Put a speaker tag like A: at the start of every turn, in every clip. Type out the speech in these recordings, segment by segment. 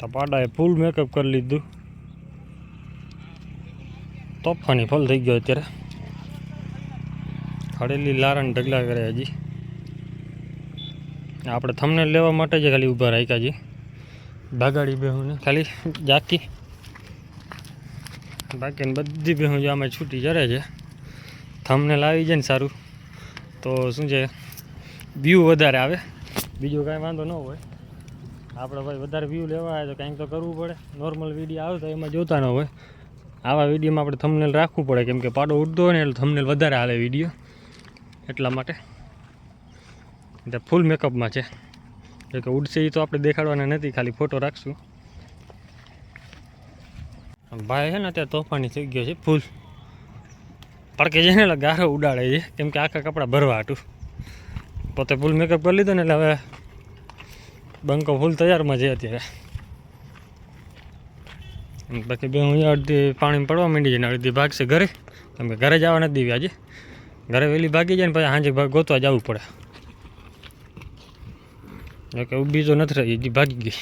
A: તો પાડાએ ફૂલ મેકઅપ કરી લીધું. તોફાની ફલ થઈ ગયો અત્યારે. ખડેલી લારણ ઢગલા કરે હજી. આપણે થમને લેવા માટે જ ખાલી ઊભા રાખ્યા જી ભાગાડી બેહુને ખાલી જાકી. બાકી બધી બેહું જો આમાં છૂટી ચરે છે. થમને લાવી જાય ને સારું. તો શું છે? વ્યૂ વધારે આવે. બીજું કાંઈ વાંધો ન હોય. આપણે ભાઈ વધારે વ્યૂ લેવા આવે તો કંઈક તો કરવું પડે. નોર્મલ વીડિયો આવે તો એમાં જોતા ન હોય. આવા વિડીયોમાં આપણે થમનેલ રાખવું પડે. કેમ કે પાડો ઉડતો હોય ને એટલે થમનેલ વધારે હાલે વીડિયો એટલા માટે. એટલે ફૂલ મેકઅપમાં છે. જો કે ઉડશે એ તો આપણે દેખાડવાના નથી, ખાલી ફોટો રાખશું. ભાઈ છે ને અત્યારે તોફાની થઈ ગયો છે ફૂલ પડકે છે ને એટલે ગારો ઉડાડે છે. કેમ કે આખા કપડાં ભરવા હતું પોતે ફૂલ મેકઅપ કરી લીધો ને એટલે હવે બંકો ફૂલ તૈયારમાં છે અત્યારે. બાકી બે હું અડધી પાણી પડવા માંડી છે ને અડધી ભાગશે ઘરે. કેમ કે ઘરે જવા નથી દેવી આજે. ઘરે વહેલી ભાગી જાય ને પછી સાંજે ગોતવા જવું પડે. કે ઊભી તો નથી રહી હજી ભાગી ગઈ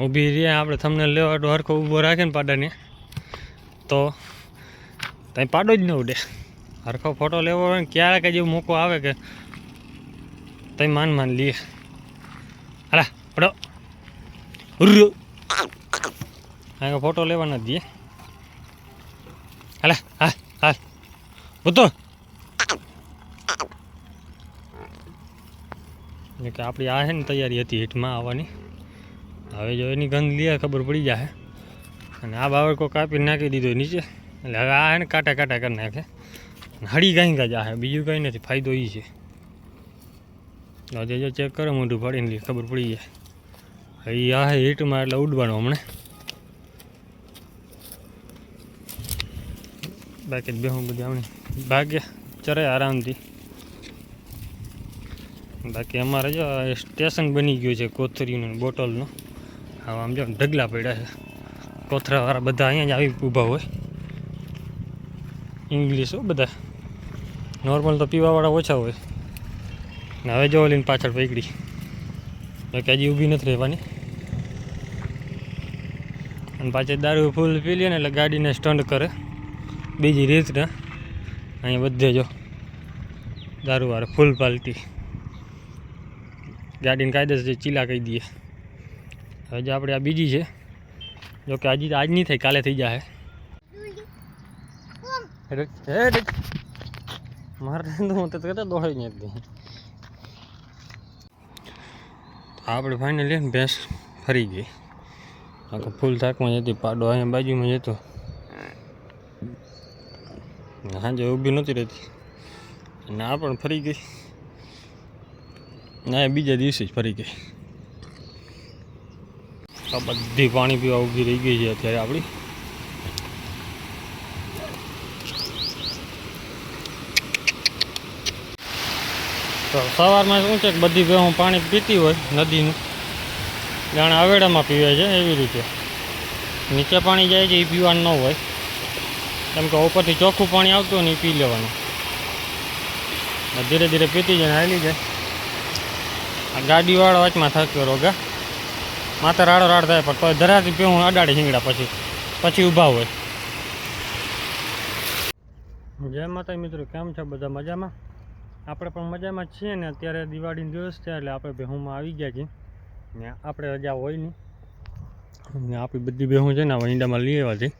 A: ઊભી રહ્યા, આપણે તમને લેવા તો હરખો ઊભો રાખે ને પાડાને. તો ત્યાં પાડો જ ન ઉડે. હરખો ફોટો લેવો હોય ને ક્યારેક જ એવો મોકો આવે કે તઈ માન માન લઈએ હાલા, પડો. હા ફોટો લેવા ન દઈએ હાલા હા હાલ. એટલે કે આપણી આ છે ને તૈયારી હતી હીટમાં આવવાની. હવે જો એની ગંધ લે, ખબર પડી જાય અને આ બાવળકો કાપી નાખી દીધો નીચે. એટલે હવે આ છે ને કાંટા કાંટા કરી નાખે. હળી કાંઈ કાંઈ જાહે, બીજું કંઈ નથી, ફાયદો એ છે. આજે જો ચેક કરો, મોઢું ફાડીને ખબર પડી જાય. હવે આ હીટમાં એટલે ઉડવાનું હમણાં. બાકી બેહું બધી હમણાં ભાગ્યા, ચરે આરામથી. બાકી અમારે જો સ્ટેશન બની ગયું છે કોથરીનું બોટલનું. હવે આમ જો ઢગલા પડ્યા છે. કોથરાવાળા બધા અહીંયા જ આવી ઊભા હોય. ઇંગ્લિશ હો બધા. નોર્મલ તો પીવાવાળા ઓછા હોય. ને હવે જો ઓલીને પાછળ પકડી. બાકી હજી ઊભી નથી રહેવાની. અને પાછી દારૂ ફૂલ પી લે ને એટલે ગાડીને સ્ટન્ટ કરે. બીજી રીતના અહીંયા બધે જો દારૂવાળે ફૂલ પાલટી. ગાડીને કાયદેસર ચીલા કહી દઈએ. હવે જો આપણે આ બીજી છે. જોકે આજે આજ નહીં થાય, કાલે થઈ જાય મારે હું તો કહેતા નહીં હતી આપણે ફાઇનલી ભેંસ ફરી ગઈ. આખો ફૂલ થાકમાં જતી પાડો અહીંયા બાજુમાં જતો સાંજે ઊભી નહોતી રહેતી. અને આ પણ ફરી ગઈ. ના બીજા દિવસે જ ફરી ગઈ. આ બધી પાણી પીવા ઊભી રહી ગઈ છે અત્યારે આપણી તો સવારમાં શું છે કે બધી ભેહું પાણી પીતી હોય નદીનું. જાણે અવેડામાં પીવે છે એવી રીતે. નીચે પાણી જાય છે એ પીવાનું ન હોય. કેમ કે ઉપરથી ચોખ્ખું પાણી આવતું હોય ને એ પી લેવાનું. ધીરે ધીરે પીતી જાય હાલી જાય. આ ગાડીવાળો વચમાં થક્યો રોગા માથે રાડો રાડ થાય પણ ધરાથી પીવું અડાડે શીંગડા પછી પછી ઊભા હોય. જય માતા મિત્રો, કેમ છે? બધા મજામાં? આપણે પણ મજામાં છીએ ને અત્યારે દિવાળીનો દિવસ છે એટલે આપણે બેહુંમાં આવી ગયા છીએ. ને આપણે રજા હોય નહીં. ને આપણી બધી બેહું છે ને આ ઈંડામાં લઈ આવ્યા છે.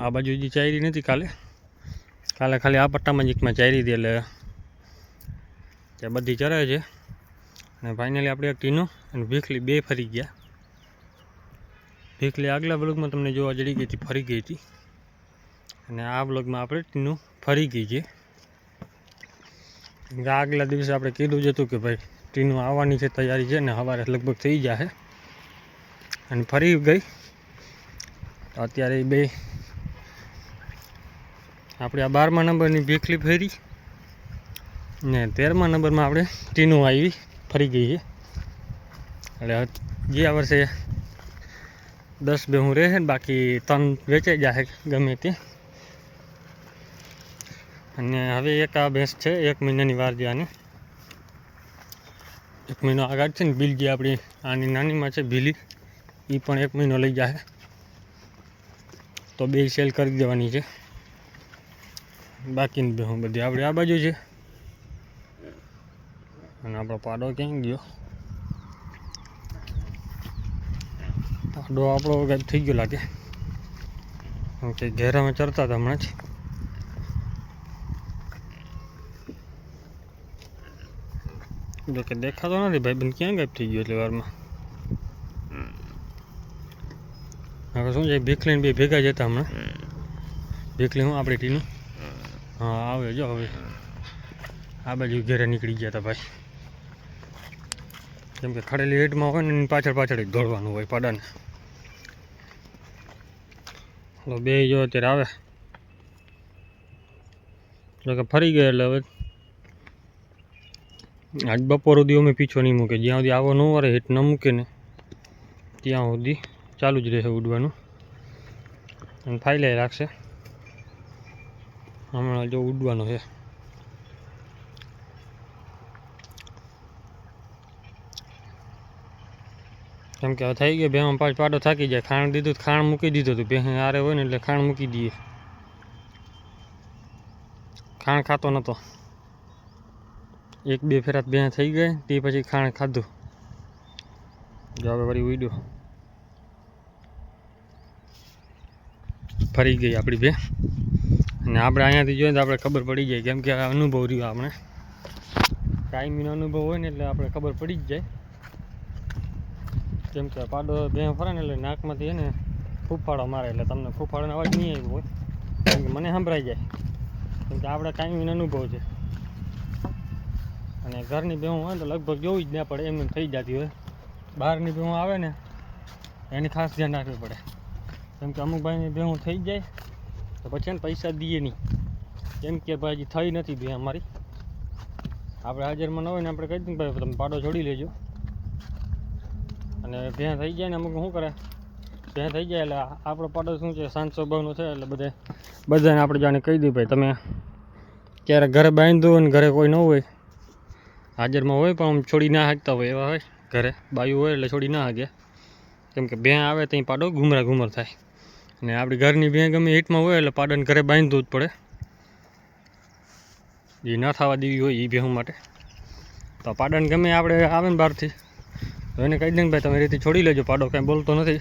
A: આ બાજુ હજી ચાયરી નથી કાલે. કાલે ખાલી આ પટ્ટામાં જીકમાં ચાયરી હતી એટલે ત્યાં બધી ચરે છે. અને ફાઇનલી આપણે એક ટીનો અને ભીખલી બે ફરી ગયા. ભીખલી આગલા બ્લોગમાં તમને જોવા જડી ગઈ હતી, ફરી ગઈ હતી. અને આ બ્લોગમાં આપણે ટીનું ફરી ગઈ છે. આગલા દિવસે આપણે કીધું જ હતું કે ભાઈ, ટીનું આવવાની છે તૈયારી છે ને સવારે લગભગ થઈ જશે અને ફરી ગઈ. તો અત્યારે બે આપણે આ બારમા નંબરની ભીખલી ફેરી ને તેરમા નંબરમાં આપણે ટીનું આવી ફરી ગઈ છે. એટલે ગયા વર્ષે દસ બે હું રહે બાકી ત્રણ વેચાઈ જશે ગમે તે. અને હવે એક આ ભેંસ છે, એક મહિનાની વાર જ્યાંની એક મહિનો આગળ છે ને બિલ જે આપણી આની નાનીમાં છે, બિલી એ પણ એક મહિનો લઈ જાય તો બે સેલ કરી દેવાની છે. બાકીની ભેહું બધી આપણી આ બાજુ છે. અને આપણો પાડો ક્યાં ગયો? પાડો આપણો થઈ ગયો લાગે. કે ઘેરામાં ચરતા હતા હમણાં જ. જો કે દેખાતો નથી ભાઈ બંધ ક્યાં ગાયબ થઈ ગયો એટલે વારમાં? હવે શું છે, ભીખલીને બે ભેગા જતા હમણાં. ભીખલી હું, આપણી ટીનું? હા, આવે જો હવે. આ બાજુ ઘેરે નીકળી ગયા હતા ભાઈ. કેમ કે ખડેલી હેઠમાં હોય ને, એની પાછળ પાછળ જ દોડવાનું હોય પાડાને. બે જો અત્યારે આવે. જો કે ફરી ગયા એટલે હવે આજ બપોર સુધી અમે પીછો નહીં મૂકે. જ્યાં સુધી આવો ન વારે હેઠ ન મૂકે ને ત્યાં સુધી ચાલુ જ રહેશે ઉડવાનું. અને ફાઇલાઈ રાખશે. હમણાં જો ઉડવાનો છે. કેમ કે થઈ ગયો ભેમાં પાંચ પાડો થાકી જાય. ખાણ દીધું ખાણ મૂકી દીધું હતું ભેં આરે હોય ને એટલે ખાણ મૂકી દઈએ. ખાણ ખાતો નહોતો એક, બે ફેરા બે થઈ ગઈ તે પછી ખાણ ખાધું. જો હવે વળી ઉડ્યો ફરી ગઈ આપણી બે અને આપણે અહીંયાથી જોઈએ તો આપણે ખબર પડી જાય, કેમ કે અનુભવ રહ્યો આપણે. કાયમીનો અનુભવ હોય ને એટલે આપણે ખબર પડી જ જાય. કેમ કે પાડો બે ફરે ને એટલે નાકમાંથી છે ને ફૂફાડો મારે, એટલે તમને ફૂફાડોનો અવાજ નહીં આવ્યો હોય. કેમ કે મને સંભળાઈ જાય. કેમ કે આપણે કાયમીનો અનુભવ છે. અને ઘરની ભેહું હોય તો લગભગ જોવી જ ના પડે, એમ એમ થઈ જતી હોય. બહારની ભેહું આવે ને, એની ખાસ ધ્યાન રાખવી પડે. કેમ કે અમુક ભાઈની ભેહું થઈ જાય, તો પછી પૈસા દઈએ નહીં. કેમ કે ભાઈ હજી થઈ નથી બે અમારી. આપણે હાજરમાં ન હોય ને આપણે કહી દઈએ ભાઈ તમે પાડો છોડી લેજો. અને ભેં થઈ જાય ને અમુક શું કરે ભેં થઈ જાય એટલે આપણો પાડો શું છે શાંત સ્વભાવનો છે એટલે બધે, બધાને આપણે જાણે કહી દઈએ ભાઈ તમે ક્યારેક ઘરે હોય ને ઘરે કોઈ ન હોય હાજરમાં હોય પણ આમ છોડી ના હાંકતા હોય એવા હોય ઘરે. બાયું હોય એટલે છોડી ના હાકે. કેમ કે ભેં આવે ત્યાં પાડો, ઘુમરા ઘુમર થાય. અને આપણી ઘરની ભેં ગમે હીટમાં હોય એટલે પાડોને ઘરે બાંધવું જ પડે. એ ના થવા દેવી હોય એ ભેહું માટે. તો પાડોને ગમે આપણે આવે ને બહારથી. તો એને કહી દે ભાઈ, તમે રીતે છોડી લેજો, પાડો કાંઈ બોલતો નથી.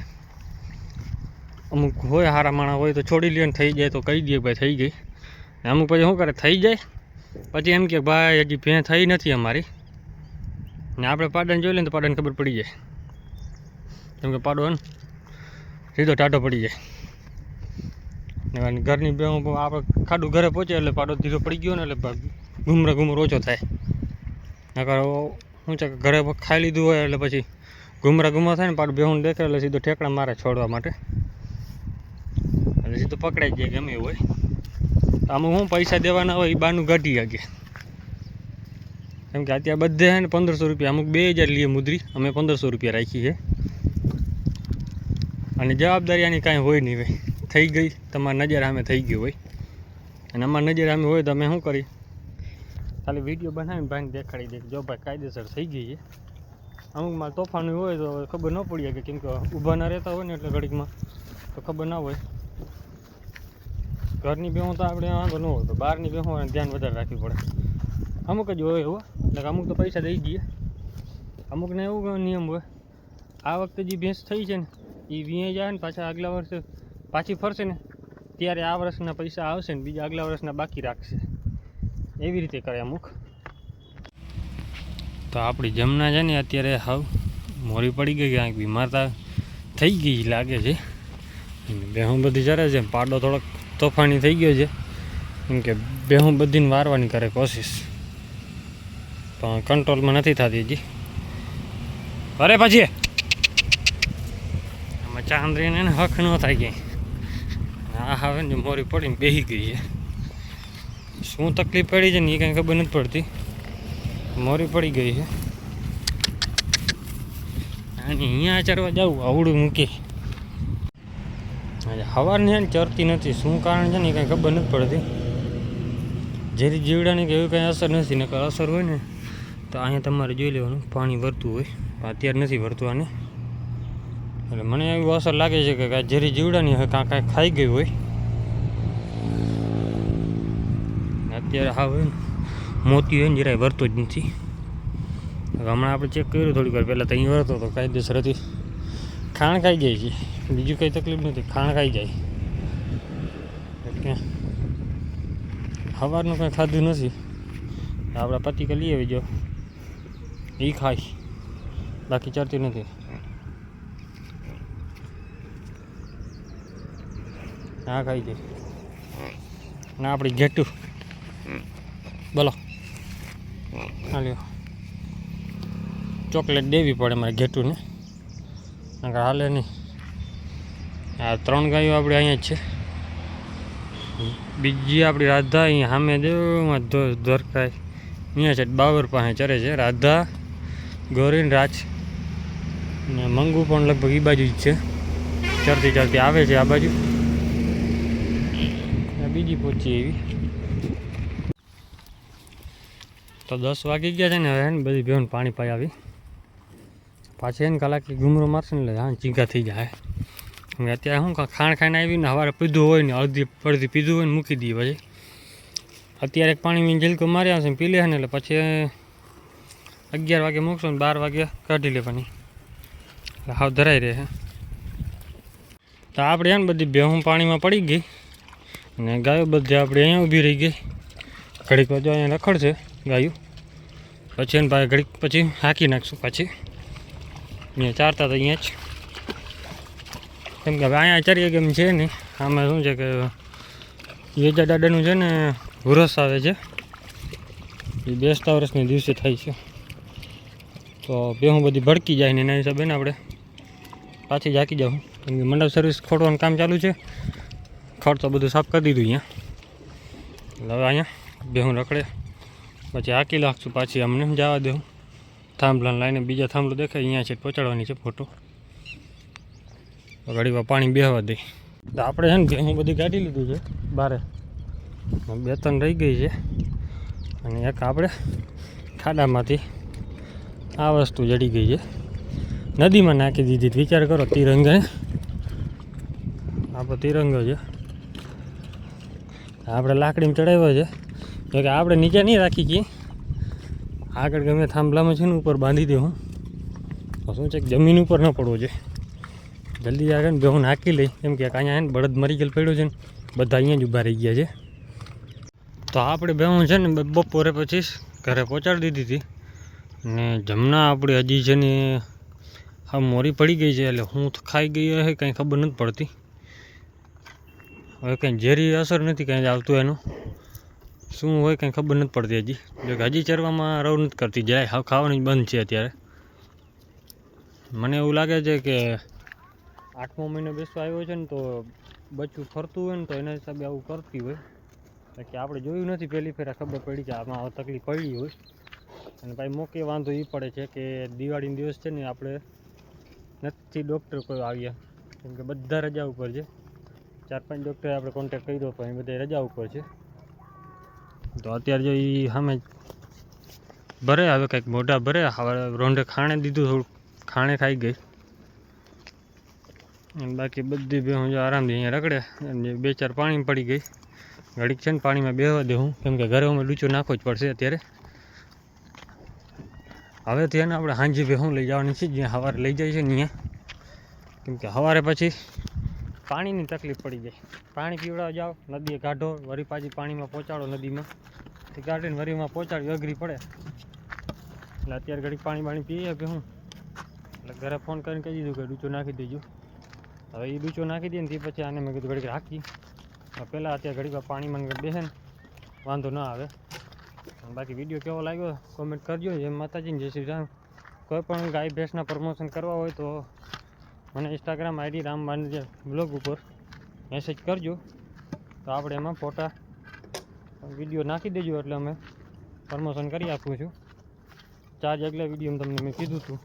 A: અમુક હોય સારા માણસ હોય તો છોડી લે ને થઈ જાય તો કહી દે ભાઈ થઈ ગઈ. અમુક પછી શું કરે, થઈ જાય. પછી એમ કે ભાઈ, હજી ભેં થઈ નથી અમારી. ને આપણે પાડન જોઈ લઈએ તો પાડન ખબર પડી જાય. કેમ કે પાડો ને સીધો ટાટો પડી જાય. ઘરની બે આપણે ખાડું ઘરે પહોંચે એટલે પાડો ધીરો પડી ગયો ને એટલે ઘુમરા ઘુમર ઓછો થાય. નકર શું છે ઘરે ખાઈ લીધું હોય એટલે પછી ગુમરા ગુમરા થાય ને પાડું બેહું દેખે એટલે સીધો ઠેકડા મારે છોડવા માટે. એટલે સીધો પકડાઈ જાય ગમે એવું હોય. આમાં હું પૈસા દેવાના હોય એ બાનું ઘટી શકે કેમ કે અત્યારે બધે છે ને પંદરસો રૂપિયા, અમુક બે હજાર લઈએ મુદ્રી, અમે પંદરસો રૂપિયા રાખી છે. અને જવાબદારી આની કાંઈ હોય નહીં ભાઈ થઈ ગઈ, તમારી નજર સામે થઈ ગયું હોય. અને અમારી નજર સામે હોય તો અમે શું કરી ખાલી વીડિયો બનાવીને ભાઈને દેખાડી દે જો ભાઈ કાયદેસર થઈ ગઈ છે. અમુક માલ તોફાનું હોય તો ખબર ન પડી શકે કેમ કે ઊભા ના રહેતા હોય ને એટલે ઘડીકમાં, તો ખબર ના હોય. ઘરની બેહું તો આપણે વાંધો ન હોય બહારની બેહું ધ્યાન વધારે રાખવી પડે. અમુક જ હોય એવું, એટલે અમુક તો પૈસા દઈ દઈએ અમુકને એવું નિયમ હોય, આ વખતે જે ભેંસ થઈ છે ને એ વીએ જાય ને પાછા આગલા વર્ષે પાછી ફરશે ને, ત્યારે આ વર્ષના પૈસા આવશે ને, બીજા આગલા વર્ષના બાકી રાખશે. એવી રીતે કરે અમુક. તો આપણી જમના છે ને, અત્યારે હાવ મોરી પડી ગઈ, ક્યાંક બીમાર થઈ ગઈ લાગે છે. બેહું બધી જરા છે પાડો થોડોક. તોફાની થઈ ગયો છે. કેમ કે બેહું બધીને વારવાની કરે કોશિશ. પણ કંટ્રોલમાં નથી થતી હજી. અરે પછી! આમાં ચાંદરીને એને હક ન થાય ક્યાંય. આ હવે ને મોરી પડીને બેસી ગઈ છે. શું તકલીફ પડી છે ને એ કાંઈ ખબર નથી પડતી. મોરી પડી ગઈ છે. અને અહીંયા ચરવા જાઉં, આવડું મૂકી. સવારની છે ને ચરતી નથી. શું કારણ છે ને એ કાંઈ ખબર નથી પડતી. જેથી જીવડાની કે એવી કાંઈ અસર નથી. નકર અસર હોય ને, તો અહીંયા તમારે જોઈ લેવાનું. પાણી વરતું હોય. અત્યારે નથી વરતું આને. એટલે મને એવું અસર લાગે છે કે કાંઈ ઝેરી જીવડાની હોય, કાં કાંઈ ખાઈ ગયું હોય. અત્યારે હા હોય ને, મોતી હોય ને, જરાય વરતો જ નથી. હમણાં આપણે ચેક કર્યું થોડીક વાર પહેલાં, તો અહીં વળતો હતો કાયદેસર હતી. ખાણ ખાઈ જાય છે. બીજું કંઈ તકલીફ નથી, ખાણ ખાઈ જાય. એટલે સવારનું કંઈ ખાધું નથી. આપણા પતિ કે લઈ આવી જો એ ખાય. બાકી ચડતી નથી. હા ખાઈ જાય. ના આપણી ઘેટું બોલો. હા ચોકલેટ દેવી પડે મારે ઘેટુંને હાલે નહીં. આ ત્રણ ગાયો આપણે અહીંયા છે. બીજી આપણી રાધા અહીંયા સામે દેવમાં ધરકાય અહીંયા છે બાબર પાસે ચરે છે. રાધા, ગોરીન, રાજ ને મંગુ પણ લગભગ એ બાજુ જ છે. ચરતી ચરતી આવે છે આ બાજુ. બીજી પહોંચી એવી. તો દસ વાગી ગયા છે ને હવે બધી બેન પાણી પાઈ આવી. પાછી એને કલાકી ઘૂમરો મારશે ને એટલે હા, ચીંકા થઈ જાય. અને અત્યારે શું ખાણ ખાઈને આવીને સવારે પીધું હોય ને અડધી અડધી પીધું હોય ને મૂકી દઈએ પછી. અત્યારે પાણી ઝીલકો મારી આવશે ને પી લે ને એટલે પછી અગિયાર વાગે મૂકશો ને બાર વાગે કાઢી લેવાની. એટલે હાવ ધરાઈ રહે તો આપણે એને બધી ભેહું પાણીમાં પડી ગઈ અને ગાયો બધી આપણે અહીંયા ઊભી રહી ગઈ. ઘડીક બાજુ અહીંયા રખડશે ગાયું. પછી એને ભાઈ ઘડીક પછી હાંકી નાખશું પાછી. અહીંયા ચારતા તો અહીંયા જ. કેમ કે અહીંયા ચરીએ કેમ છે ને આમાં શું છે કે, યેજા દાદાનું છે ને, વરસ આવે છે. એ બેસતા વર્ષને દિવસે થાય છે. તો બેહું બધી ભડકી જાય ને એના હિસાબે ને આપણે પાછી જાકી જાઉં. કેમ કે મંડપ સર્વિસ ખોટવાનું કામ ચાલુ છે. ખડ તો બધું સાફ કરી દીધું અહીંયા. એટલે હવે અહીંયા બેહું રખડે. પછી હાકી લાગશું પાછી. અમને જવા દેવું થાંભલા લાઈને બીજા થાંભલો દેખાય, અહીંયા છે, પહોંચાડવાની છે ફોટો ગાડીમાં પાણી બેહવા દે. તો આપણે છે ને ભેહું બધી કાઢી લીધું છે, બારે. બે ત્રણ રહી ગઈ છે. અને એક આપણે ખાડામાંથી આ વસ્તુ જડી ગઈ છે. નદીમાં નાખી દીધી વિચાર કરો, તિરંગ આપણો તિરંગો છે. આપણે લાકડીમાં ચડાવ્યો છે. જોકે આપણે નીચે નહીં રાખી છીએ. આગળ ગમે થાંભલામાં છે ને ઉપર બાંધી દે હું. શું છે કે જમીન ઉપર ન પડવો છે જલ્દી આગળ બે હું નાખી લઈ. કેમ કે અહીંયા બળદ મરી ગયેલ પડ્યો છે ને, બધા અહીંયા જ ઊભા રહી ગયા છે. તો આપણે બે હું છે ને બપોરે પછી ઘરે પહોંચાડી દીધી હતી. ને જમના આપણે હજી છે ને હા મોરી પડી ગઈ છે એટલે હું ખાઈ ગઈ હશે કંઈ ખબર નથી પડતી. હવે કંઈ ઝેરી અસર નથી, કંઈ આવતું એનું. શું હોય કંઈ ખબર નથી પડતી હજી. જો હજી ચરવામાં રવ નથી કરતી, જરાય. હાવ ખાવાની બંધ છે અત્યારે. મને એવું લાગે છે કે આઠમો મહિનો બેસવા આવ્યો છે ને તો બચ્ચું ફરતું હોય ને તો એના હિસાબે આવું કરતી હોય. કે આપણે જોયું નથી પહેલી ફેરા, ખબર પડી કે આમાં તકલીફ પડી હોય. અને ભાઈ મોકે વાંધો એ પડે છે કે દિવાળીનો દિવસ છે ને આપણે નથી ડૉક્ટર કોઈ આવ્યા. કેમ કે બધા રજા ઉપર છે. ચાર પાંચ ડૉક્ટરે આપણે કોન્ટેક્ટ કર્યો પણ એ બધા રજા ઉપર છે. તો અત્યારે જો એ સામે ભરે, હવે કંઈક મોઢા ભરે, હવે રોંઢે ખાણે દીધું થોડું ખાણે ખાઈ ગઈ. બાકી બધી બે હું જો આરામથી અહીંયા રખડે અને બે ચાર પાણી પડી ગઈ. ઘડીક છે ને પાણીમાં બેહવા દે હું, કેમ ઘરે અમે ડૂચો નાખવો જ પડશે અત્યારે. હવે એને આપણે હાંજી ભેહું લઈ જવાની છે, જ્યાં સવારે લઈ જાય છે ત્યાં કેમ કે સવારે પછી પાણીની તકલીફ પડી જાય. પાણી પીવડાવવા જાઓ, નદીએ કાઢો વળી પાછી પાણીમાં પહોંચાડો નદીમાં. તે કાઢીને વરીમાં પહોંચાડી અઘરી પડે. એટલે અત્યારે ઘડીક પાણી પાણી પીએ કે હું? એટલે ઘરે ફોન કરીને કહી દીધું કે ડૂચો નાખી દેજો. હવે એ ડૂચો નાખી દે ને તે પછી આને મેં કીધું ઘડીક રાખી. પહેલાં અત્યારે ઘડીક વાર પાણીમાં બેસે ને, વાંધો ના આવે. બાકી વીડિયો કેવો લાગ્યો કોમેન્ટ કરજો. એમ માતાજીને જય શ્રી રામ. કોઈ પણ ગાય ભેંસના પ્રમોશન કરવા હોય તો મને ઇન્સ્ટાગ્રામ આઈડી રામ બાંધજે બ્લોગ ઉપર મેસેજ કરજો. તો આપણે એમાં ફોટા વીડિયો નાખી દેજો એટલે અમે પ્રમોશન કરી આપું છું. ચાર્જ આગલા વિડીયોમાં તમને મેં કીધું હતું.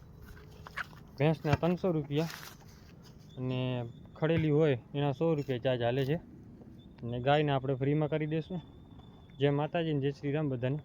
A: ભેંસના ત્રણસો રૂપિયા અને ખડેલી હોય એના સો રૂપિયા ચાર્જ હાલે છે. અને ગાયને આપણે ફ્રીમાં કરી દઈશું જય માતાજી જય શ્રી રામ બધાને.